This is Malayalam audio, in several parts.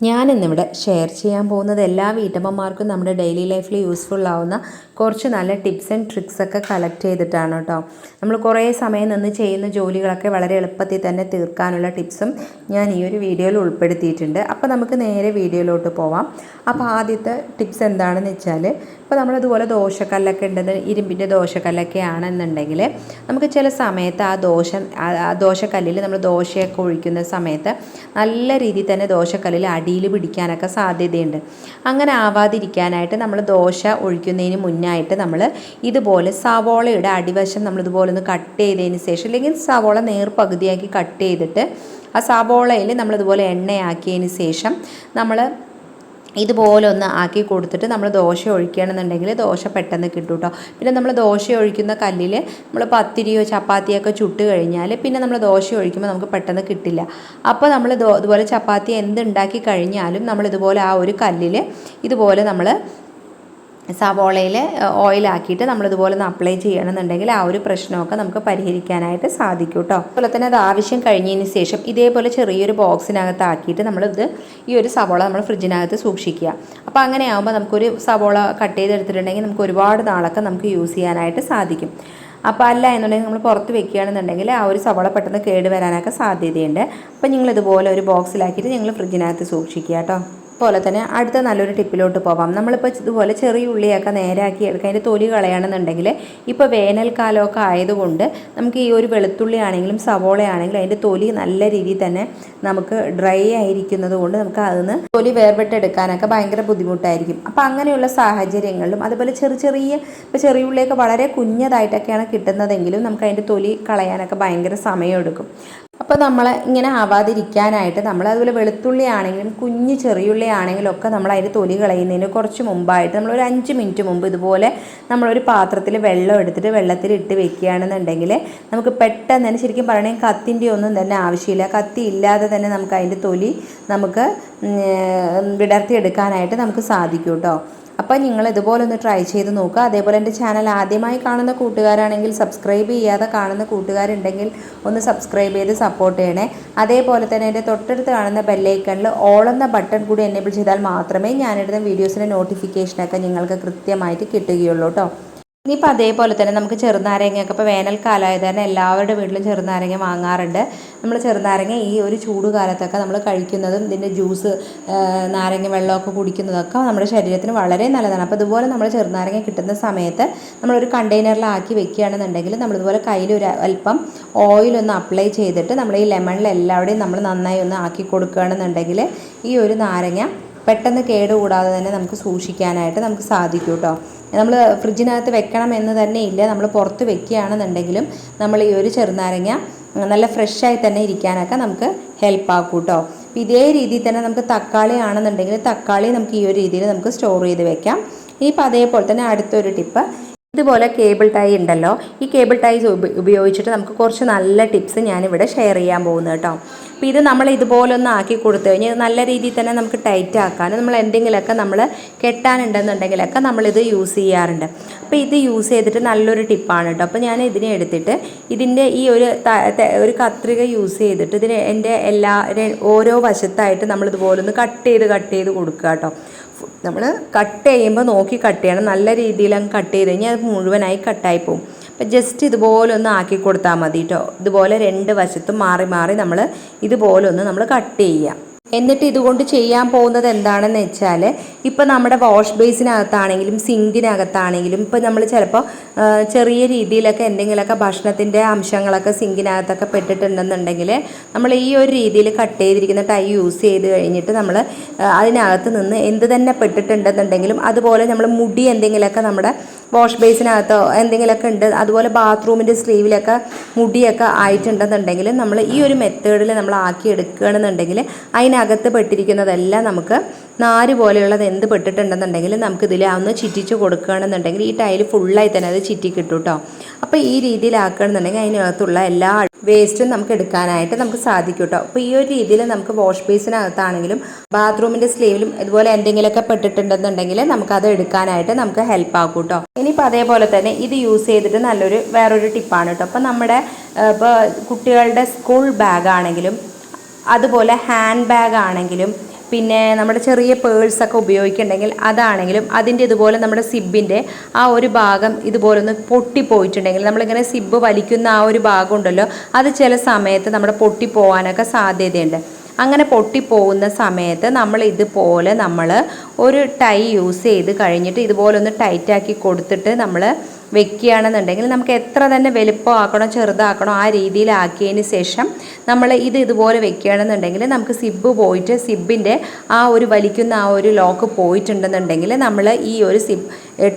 ഞാനിന്നിവിടെ ഷെയർ ചെയ്യാൻ പോകുന്നത് എല്ലാ വീട്ടമ്മമാർക്കും നമ്മുടെ ഡെയിലി ലൈഫിൽ യൂസ്ഫുൾ ആവുന്ന കുറച്ച് നല്ല ടിപ്സ് ആൻഡ് ട്രിക്സ് ഒക്കെ കളക്ട് ചെയ്തിട്ടാണ് കേട്ടോ നമ്മൾ കുറേ സമയം നിന്ന് ചെയ്യുന്ന ജോലികളൊക്കെ വളരെ എളുപ്പത്തിൽ തന്നെ തീർക്കാനുള്ള ടിപ്സും ഞാൻ ഈ ഒരു വീഡിയോയിൽ ഉൾപ്പെടുത്തിയിട്ടുണ്ട്. അപ്പോൾ നമുക്ക് നേരെ വീഡിയോയിലോട്ട് പോവാം. അപ്പോൾ ആദ്യത്തെ ടിപ്സ് എന്താണെന്ന് വെച്ചാൽ ഇപ്പോൾ നമ്മളിതുപോലെ ദോശക്കല്ലൊക്കെ ഉണ്ടെന്ന് ഇരുമ്പിന്റെ ദോശക്കല്ലൊക്കെ ആണെന്നുണ്ടെങ്കിൽ നമുക്ക് ചില സമയത്ത് ആ ദോശ ആ- ദോശക്കല്ലിൽ നമ്മൾ ദോശയൊക്കെ ഒഴിക്കുന്ന സമയത്ത് നല്ല രീതിയിൽ തന്നെ ദോശക്കല്ലിൽ അടിയിൽ പിടിക്കാനൊക്കെ സാധ്യതയുണ്ട്. അങ്ങനെ ആവാതിരിക്കാനായിട്ട് നമ്മൾ ദോശ ഒഴിക്കുന്നതിന് മുന്നായിട്ട് നമ്മൾ ഇതുപോലെ സവോളയുടെ അടിവശം നമ്മൾ ഇതുപോലെ ഒന്ന് കട്ട് ചെയ്തതിന് ശേഷം അല്ലെങ്കിൽ സവോള നേർ പകുതിയാക്കി കട്ട് ചെയ്തിട്ട് ആ സവോളയിൽ നമ്മളിതുപോലെ എണ്ണയാക്കിയതിന് ശേഷം നമ്മൾ ഇതുപോലെ ഒന്ന് ആക്കി കൊടുത്തിട്ട് നമ്മൾ ദോശ ഒഴിക്കുകയാണെന്നുണ്ടെങ്കിൽ ദോശ പെട്ടെന്ന് കിട്ടും കേട്ടോ. പിന്നെ നമ്മൾ ദോശ ഒഴിക്കുന്ന കല്ലിൽ നമ്മൾ പത്തിരിയോ ചപ്പാത്തിയോ ചപ്പാത്തിയൊക്കെ ചുട്ട് കഴിഞ്ഞാൽ പിന്നെ നമ്മൾ ദോശ ഒഴിക്കുമ്പോൾ നമുക്ക് പെട്ടെന്ന് കിട്ടില്ല. അപ്പോൾ നമ്മൾ ഇതുപോലെ ചപ്പാത്തി എന്തുണ്ടാക്കി കഴിഞ്ഞാലും നമ്മൾ ഇതുപോലെ ആ ഒരു കല്ലിൽ ഇതുപോലെ നമ്മൾ സവോളയിൽ ഓയിലാക്കിയിട്ട് നമ്മളിതുപോലെ ഒന്ന് അപ്ലൈ ചെയ്യണമെന്നുണ്ടെങ്കിൽ ആ ഒരു പ്രശ്നമൊക്കെ നമുക്ക് പരിഹരിക്കാനായിട്ട് സാധിക്കും കേട്ടോ. അതുപോലെ തന്നെ അത് ആവശ്യം കഴിഞ്ഞതിന് ശേഷം ഇതേപോലെ ചെറിയൊരു ബോക്സിനകത്ത് ആക്കിയിട്ട് നമ്മളിത് ഈ ഒരു സവോള നമ്മൾ ഫ്രിഡ്ജിനകത്ത് സൂക്ഷിക്കുക. അപ്പോൾ അങ്ങനെ ആകുമ്പോൾ നമുക്കൊരു സവോള കട്ട് ചെയ്തെടുത്തിട്ടുണ്ടെങ്കിൽ നമുക്ക് ഒരുപാട് നാളൊക്കെ നമുക്ക് യൂസ് ചെയ്യാനായിട്ട് സാധിക്കും. അപ്പോൾ അല്ല എന്നുണ്ടെങ്കിൽ നമ്മൾ പുറത്ത് വെക്കുകയാണെന്നുണ്ടെങ്കിൽ ആ ഒരു സവോള പെട്ടെന്ന് കേടുവരാനൊക്കെ സാധ്യതയുണ്ട്. അപ്പോൾ നിങ്ങൾ ഇതുപോലെ ഒരു ബോക്സിലാക്കിയിട്ട് നിങ്ങൾ ഫ്രിഡ്ജിനകത്ത് സൂക്ഷിക്കുക കേട്ടോ. അതുപോലെ തന്നെ അടുത്ത നല്ലൊരു ടിപ്പിലോട്ട് പോവാം. നമ്മളിപ്പോൾ ഇതുപോലെ ചെറിയ ഉള്ളിയൊക്കെ നേരാക്കി എടുക്കുക അതിന്റെ തൊലി കളയണമെന്നുണ്ടെങ്കിൽ ഇപ്പോൾ വേനൽക്കാലമൊക്കെ ആയതുകൊണ്ട് നമുക്ക് ഈ ഒരു വെളുത്തുള്ളി ആണെങ്കിലും സവോള ആണെങ്കിലും അതിന്റെ തൊലി നല്ല രീതിയിൽ തന്നെ നമുക്ക് ഡ്രൈ ആയിരിക്കുന്നത് കൊണ്ട് നമുക്ക് അതിന് തൊലി വേർപെട്ടെടുക്കാനൊക്കെ ഭയങ്കര ബുദ്ധിമുട്ടായിരിക്കും. അപ്പോൾ അങ്ങനെയുള്ള സാഹചര്യങ്ങളിലും അതുപോലെ ചെറിയ ചെറിയ ഇപ്പോൾ ചെറിയ ഉള്ളിയൊക്കെ വളരെ കുഞ്ഞതായിട്ടൊക്കെയാണ് കിട്ടുന്നതെങ്കിലും നമുക്ക് അതിന്റെ തൊലി കളയാനൊക്കെ ഭയങ്കര സമയമെടുക്കും. അപ്പോൾ നമ്മൾ ഇങ്ങനെ ആവാതിരിക്കാനായിട്ട് നമ്മൾ അതുപോലെ വെളുത്തുള്ളി ആണെങ്കിലും കുഞ്ഞ് ചെറിയുള്ളി ആണെങ്കിലും ഒക്കെ നമ്മൾ അതിന്റെ തൊലി കളയുന്നതിന് കുറച്ച് മുമ്പായിട്ട് നമ്മൾ ഒരു അഞ്ച് മിനിറ്റ് മുമ്പ് ഇതുപോലെ നമ്മളൊരു പാത്രത്തിൽ വെള്ളം എടുത്തിട്ട് വെള്ളത്തിൽ ഇട്ട് വെക്കുകയാണെന്നുണ്ടെങ്കിൽ നമുക്ക് പെട്ടെന്ന് തന്നെ ശരിക്കും പറയണമെങ്കിൽ കത്തിന്റെ ഒന്നും തന്നെ ആവശ്യമില്ല. കത്തി ഇല്ലാതെ തന്നെ നമുക്ക് അതിന്റെ തൊലി നമുക്ക് വിടർത്തിയെടുക്കാനായിട്ട് നമുക്ക് സാധിക്കും കേട്ടോ. അപ്പോൾ നിങ്ങൾ ഇതുപോലെ ഒന്ന് ട്രൈ ചെയ്ത് നോക്കുക അതേപോലെ എന്റെ ചാനൽ ആദ്യമായി കാണുന്ന കൂട്ടുകാരാണെങ്കിൽ സബ്സ്ക്രൈബ് ചെയ്യാതെ കാണുന്ന കൂട്ടുകാരുണ്ടെങ്കിൽ ഒന്ന് സബ്സ്ക്രൈബ് ചെയ്ത് സപ്പോർട്ട് ചെയ്യണേ. അതേപോലെ തന്നെ എന്റെ തൊട്ടടുത്ത് കാണുന്ന ബെല്ലൈക്കണിൽ ഓൾ എന്ന ബട്ടൺ കൂടി എനേബിൾ ചെയ്താൽ മാത്രമേ ഞാനിടുന്ന വീഡിയോസിന്റെ നോട്ടിഫിക്കേഷനൊക്കെ നിങ്ങൾക്ക് കൃത്യമായിട്ട് കിട്ടുകയുള്ളൂ കേട്ടോ ഇനിയിപ്പോൾ അതേപോലെ തന്നെ നമുക്ക് ചെറുനാരങ്ങയൊക്കെ ഇപ്പോൾ വേനൽക്കാലമായത് തന്നെ എല്ലാവരുടെ വീട്ടിലും ചെറുനാരങ്ങ വാങ്ങാറുണ്ട്. നമ്മൾ ചെറുനാരങ്ങ ഈ ഒരു ചൂട് കാലത്തൊക്കെ നമ്മൾ കഴിക്കുന്നതും ഇതിന്റെ ജ്യൂസ് നാരങ്ങ വെള്ളമൊക്കെ കുടിക്കുന്നതൊക്കെ നമ്മുടെ ശരീരത്തിന് വളരെ നല്ലതാണ്. അപ്പോൾ ഇതുപോലെ നമ്മൾ ചെറുനാരങ്ങ കിട്ടുന്ന സമയത്ത് നമ്മളൊരു കണ്ടെയ്നറിലാക്കി വെക്കുകയാണെന്നുണ്ടെങ്കിൽ നമ്മളിതുപോലെ കയ്യിൽ ഒരു അല്പം ഓയിലൊന്ന് അപ്ലൈ ചെയ്തിട്ട് നമ്മൾ ഈ ലെമണിൽ എല്ലാവരുടെയും നമ്മൾ നന്നായി ഒന്ന് ആക്കി കൊടുക്കുകയാണെന്നുണ്ടെങ്കിൽ ഈ ഒരു നാരങ്ങ പെട്ടെന്ന് കേടുകൂടാതെ തന്നെ നമുക്ക് സൂക്ഷിക്കാനായിട്ട് നമുക്ക് സാധിക്കും കേട്ടോ നമ്മൾ ഫ്രിഡ്ജിനകത്ത് വെക്കണം എന്ന് തന്നെ ഇല്ല. നമ്മൾ പുറത്ത് വെക്കുകയാണെന്നുണ്ടെങ്കിലും നമ്മൾ ഈ ഒരു ചെറുനാരങ്ങ നല്ല ഫ്രഷായി തന്നെ ഇരിക്കാനൊക്കെ നമുക്ക് ഹെൽപ്പ് ആക്കും കേട്ടോ ഇതേ രീതിയിൽ തന്നെ നമുക്ക് തക്കാളി ആണെന്നുണ്ടെങ്കിൽ തക്കാളി നമുക്ക് ഈ ഒരു രീതിയിൽ നമുക്ക് സ്റ്റോർ ചെയ്ത് വെക്കാം. ഇനിയിപ്പോൾ അതേപോലെ തന്നെ അടുത്തൊരു ടിപ്പ് ഇതുപോലെ കേബിൾ ടൈ ഉണ്ടല്ലോ. ഈ കേബിൾ ടൈസ് ഉപയോഗിച്ചിട്ട് നമുക്ക് കുറച്ച് നല്ല ടിപ്സ് ഞാനിവിടെ ഷെയർ ചെയ്യാൻ പോകുന്നത് കേട്ടോ അപ്പോൾ ഇത് നമ്മൾ ഇതുപോലെ ഒന്ന് ആക്കി കൊടുത്തു കഴിഞ്ഞാൽ നല്ല രീതിയിൽ തന്നെ നമുക്ക് ടൈറ്റ് ആക്കാനും നമ്മൾ എന്തെങ്കിലുമൊക്കെ നമ്മൾ കെട്ടാനുണ്ടെന്നുണ്ടെങ്കിലൊക്കെ നമ്മളിത് യൂസ് ചെയ്യാറുണ്ട്. അപ്പോൾ ഇത് യൂസ് ചെയ്തിട്ട് നല്ലൊരു ടിപ്പാണ് കേട്ടോ. അപ്പോൾ ഞാൻ ഇതിനെ എടുത്തിട്ട് ഇതിന്റെ ഈ ഒരു ഒരു കത്രിക യൂസ് ചെയ്തിട്ട് ഇതിന് എന്റെ എല്ലാ ഓരോ വശത്തായിട്ട് നമ്മളിതുപോലൊന്ന് കട്ട് ചെയ്ത് കട്ട് ചെയ്ത് കൊടുക്കുക കേട്ടോ. നമ്മൾ കട്ട് ചെയ്യുമ്പോൾ നോക്കി കട്ട് ചെയ്യണം. നല്ല രീതിയിൽ അങ്ങ് കട്ട് ചെയ്ത് കഴിഞ്ഞാൽ അത് മുഴുവനായി കട്ടായി പോകും അപ്പം ജസ്റ്റ് ഇതുപോലെ ഒന്ന് ആക്കി കൊടുത്താൽ മതി കേട്ടോ ഇതുപോലെ രണ്ട് വശത്തും മാറി മാറി നമ്മൾ ഇതുപോലെ ഒന്ന് നമ്മൾ കട്ട് ചെയ്യാം എന്നിട്ട് ഇതുകൊണ്ട് ചെയ്യാൻ പോകുന്നത് എന്താണെന്ന് വെച്ചാൽ ഇപ്പം നമ്മുടെ വാഷ് ബേസിനകത്താണെങ്കിലും സിങ്കിനകത്താണെങ്കിലും ഇപ്പോൾ നമ്മൾ ചിലപ്പോൾ ചെറിയ രീതിയിലൊക്കെ എന്തെങ്കിലുമൊക്കെ ഭക്ഷണത്തിന്റെ അംശങ്ങളൊക്കെ സിങ്കിനകത്തൊക്കെ പെട്ടിട്ടുണ്ടെന്നുണ്ടെങ്കിൽ നമ്മൾ ഈ ഒരു രീതിയിൽ കട്ട് ചെയ്തിരിക്കുന്ന ടൈ യൂസ് ചെയ്ത് കഴിഞ്ഞിട്ട് നമ്മൾ അതിനകത്ത് നിന്ന് എന്ത് തന്നെ പെട്ടിട്ടുണ്ടെന്നുണ്ടെങ്കിലും അതുപോലെ നമ്മൾ മുടി എന്തെങ്കിലുമൊക്കെ നമ്മുടെ വാഷ് ബേസിനകത്തോ എന്തെങ്കിലുമൊക്കെ ഉണ്ട്. അതുപോലെ ബാത്റൂമിന്റെ സ്ലീവിലൊക്കെ മുടിയൊക്കെ ആയിട്ടുണ്ടെന്നുണ്ടെങ്കിൽ നമ്മൾ ഈ ഒരു മെത്തേഡിൽ നമ്മൾ ആക്കി എടുക്കുകയാണെന്നുണ്ടെങ്കിൽ അതിനകത്ത് പെട്ടിരിക്കുന്നതെല്ലാം നമുക്ക് നാര് പോലെയുള്ളത് എന്ത് പെട്ടിട്ടുണ്ടെന്നുണ്ടെങ്കിൽ നമുക്ക് ഇതിൽ ഒന്ന് ചിറ്റിച്ച് കൊടുക്കുകയാണെന്നുണ്ടെങ്കിൽ ഈ ടൈൽ ഫുള്ളായി തന്നെ അത് ചിറ്റി കിട്ടും കേട്ടോ അപ്പോൾ ഈ രീതിയിലാക്കുകയാണെന്നുണ്ടെങ്കിൽ അതിനകത്തുള്ള എല്ലാ വേസ്റ്റും നമുക്ക് എടുക്കാനായിട്ട് നമുക്ക് സാധിക്കും കേട്ടോ അപ്പോൾ ഈ ഒരു രീതിയിൽ നമുക്ക് വാഷ് ബേസിനകത്താണെങ്കിലും ബാത്റൂമിന്റെ സ്ലീവിലും ഇതുപോലെ എന്തെങ്കിലുമൊക്കെ പെട്ടിട്ടുണ്ടെന്നുണ്ടെങ്കിൽ നമുക്കത് എടുക്കാനായിട്ട് നമുക്ക് ഹെൽപ്പ് ആക്കും കേട്ടോ ഇനിയിപ്പോൾ അതേപോലെ തന്നെ ഇത് യൂസ് ചെയ്തിട്ട് നല്ലൊരു വേറൊരു ടിപ്പാണ് കേട്ടോ. അപ്പോൾ നമ്മുടെ ഇപ്പോൾ കുട്ടികളുടെ സ്കൂൾ ബാഗാണെങ്കിലും അതുപോലെ ഹാൻഡ് ബാഗ് ആണെങ്കിലും പിന്നെ നമ്മുടെ ചെറിയ പേഴ്സൊക്കെ ഉപയോഗിക്കുന്നുണ്ടെങ്കിൽ അതാണെങ്കിലും അതിന്റെ ഇതുപോലെ നമ്മുടെ സിബിന്റെ ആ ഒരു ഭാഗം ഇതുപോലെ ഒന്ന് പൊട്ടിപ്പോയിട്ടുണ്ടെങ്കിൽ നമ്മളിങ്ങനെ സിബ് വലിക്കുന്ന ആ ഒരു ഭാഗം ഉണ്ടല്ലോ അത് ചില സമയത്ത് നമ്മുടെ പൊട്ടിപ്പോവാനൊക്കെ സാധ്യതയുണ്ട്. അങ്ങനെ പൊട്ടിപ്പോകുന്ന സമയത്ത് നമ്മൾ ഇതുപോലെ നമ്മൾ ഒരു ടൈ യൂസ് ചെയ്ത് കഴിഞ്ഞിട്ട് ഇതുപോലെ ഒന്ന് ടൈറ്റാക്കി കൊടുത്തിട്ട് നമ്മൾ വെക്കുകയാണെന്നുണ്ടെങ്കിൽ നമുക്ക് എത്ര തന്നെ വലുപ്പമാക്കണോ ചെറുതാക്കണോ ആ രീതിയിലാക്കിയതിന് ശേഷം നമ്മൾ ഇത് ഇതുപോലെ വെക്കുകയാണെന്നുണ്ടെങ്കിൽ നമുക്ക് സിബ് പോയിട്ട് സിബിന്റെ ആ ഒരു വലിക്കുന്ന ആ ഒരു ലോക്ക് പോയിട്ടുണ്ടെന്നുണ്ടെങ്കിൽ നമ്മൾ ഈ ഒരു സിബ്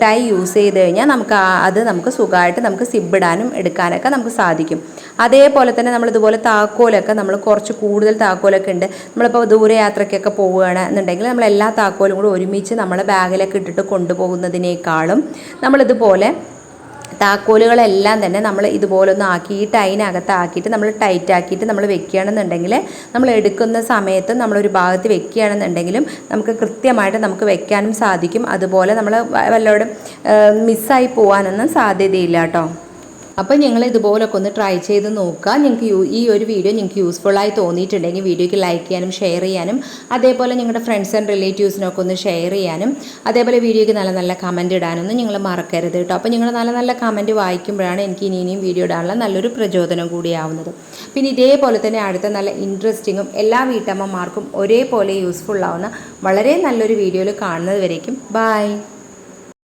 ടൈ യൂസ് ചെയ്ത് കഴിഞ്ഞാൽ നമുക്ക് അത് നമുക്ക് സുഖമായിട്ട് നമുക്ക് സിബ് ഇടാനും എടുക്കാനൊക്കെ നമുക്ക് സാധിക്കും. അതേപോലെ തന്നെ നമ്മൾ ഇതുപോലെ താക്കോലൊക്കെ നമ്മൾ കുറച്ച് കൂടുതൽ താക്കോലൊക്കെ ഉണ്ട്. നമ്മളിപ്പോൾ ദൂരയാത്രയ്ക്കൊക്കെ പോവുകയാണ് എന്നുണ്ടെങ്കിൽ നമ്മൾ എല്ലാ താക്കോലും കൂടി ഒരുമിച്ച് നമ്മളെ ബാഗിലൊക്കെ ഇട്ടിട്ട് കൊണ്ടുപോകുന്നതിനേക്കാളും നമ്മളിതുപോലെ താക്കോലുകളെല്ലാം തന്നെ നമ്മൾ ഇതുപോലെ ഒന്ന് ആക്കി ഈ ടൈനകത്ത് ആക്കിയിട്ട് നമ്മൾ ടൈറ്റ് ആക്കിയിട്ട് നമ്മൾ വെക്കുകയാണെന്നുണ്ടെങ്കിൽ നമ്മൾ എടുക്കുന്ന സമയത്ത് നമ്മളൊരു ഭാഗത്ത് വെക്കുകയാണെന്നുണ്ടെങ്കിലും നമുക്ക് കൃത്യമായിട്ട് നമുക്ക് വെക്കാനും സാധിക്കും. അതുപോലെ നമ്മൾ വല്ലവരും മിസ്സായി പോകാനൊന്നും സാധ്യതയില്ല കേട്ടോ. അപ്പോൾ ഞങ്ങൾ ഇതുപോലൊക്കെ ഒന്ന് ട്രൈ ചെയ്ത് നോക്കുക നിങ്ങൾക്ക് ഈ ഒരു വീഡിയോ നിങ്ങൾക്ക് യൂസ്ഫുള്ളായി തോന്നിയിട്ടുണ്ടെങ്കിൽ വീഡിയോയ്ക്ക് ലൈക്ക് ചെയ്യാനും ഷെയർ ചെയ്യാനും അതേപോലെ നിങ്ങളുടെ ഫ്രണ്ട്സ് ആൻഡ് റിലേറ്റീവ്സിനൊക്കെ ഒന്ന് ഷെയർ ചെയ്യാനും അതേപോലെ വീഡിയോയ്ക്ക് നല്ല നല്ല കമന്റ് ഇടാനൊന്നും നിങ്ങൾ മറക്കരുത് കേട്ടോ അപ്പോൾ നിങ്ങൾ നല്ല നല്ല കമന്റ് വായിക്കുമ്പോഴാണ് എനിക്ക് ഇനി ഇനിയും വീഡിയോ ഇടാനുള്ള നല്ലൊരു പ്രചോദനം കൂടിയാവുന്നത് പിന്നെ ഇതേപോലെ തന്നെ അടുത്ത നല്ല ഇൻട്രസ്റ്റിങ്ങും എല്ലാ വീട്ടമ്മമാർക്കും ഒരേപോലെ യൂസ്ഫുൾ ആവുന്ന വളരെ നല്ലൊരു വീഡിയോയിൽ കാണുന്നത് വരേക്കും. ബായ്